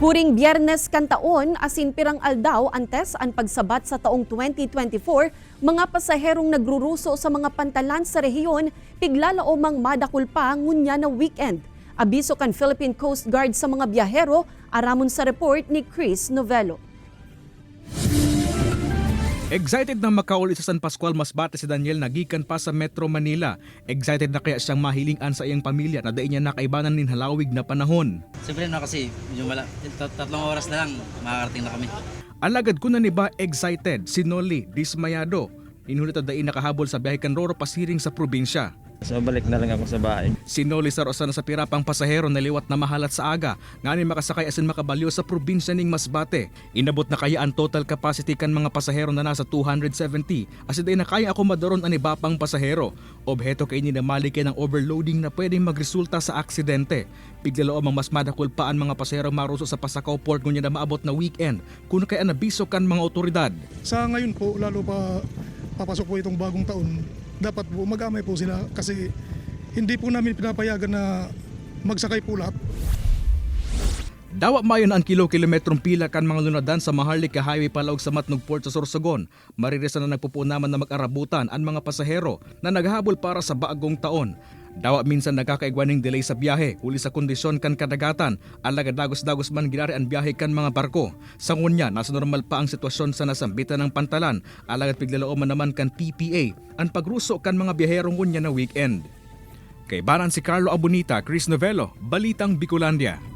Huring biyernes kan taon, asin pirang aldaw antes ang pagsabat sa taong 2024, mga pasaherong nagruruso sa mga pantalan sa rehiyon, piglalao mang madakul pa ngunya na weekend. Abiso kan Philippine Coast Guard sa mga biyahero, aramon sa report ni Chris Novello. Excited na makauli sa San Pascual Masbate si Daniel nagikan pa sa Metro Manila. Excited na kaya siyang mahilingan sa iyang pamilya na daig niya nakaibanan nin halawig na panahon. Siyempre na kasi, medyo mala, tat- tatlong oras na lang, makakarating na kami. Alagad ko na ni ba excited, si Noli, dismayado. Inulit na daig nakahabol sa biyahe kan Roro Pasiring sa probinsya. So balik na lang ako sa bahay. Si Noli sa Rosana sa pirapang pasahero na liwat na mahalat sa aga, nganin makasakay asin makabaliw sa probinsya ning Masbate. Inabot na kaya ang total capacity kan mga pasahero na nasa 270, asin day na kaya ako madaron ani bapang pasahero. Obheto kay ni namali kay ng overloading na pwedeng magresulta sa aksidente. Piglalao ang mas madakul pa ang mga pasahero maruso sa Pasakaw Port ngunya na maabot na weekend, kuno kaya nabiso kan mga otoridad. Sa ngayon po, lalo pa papasok po itong bagong taon, dapat po mag-amay po sila kasi hindi po namin pinapayagan na magsakay po lahat. Dawa mayon ang kilo-kilometrong pila kan mga lunadan sa Maharlika Highway palawag sa Matnog Port sa Sorsogon. Mariresa na nagpupo naman na mag-arabutan ang mga pasahero na naghahabol para sa bagong taon. Dawa minsan nagkakaigwaning delay sa biyahe, uli sa kondisyon kan kadagatan, alagad dagos-dagos man ginari ang biyahe kan mga barko. Sa ngunya, nasa normal pa ang sitwasyon sa nasambitan ng pantalan, alagad piglalao man naman kan PPA, ang pagruso kan mga biyaherong ngunya na weekend. Kay Baran si Carlo Abunita, Chris Novello, Balitang Bicolandia.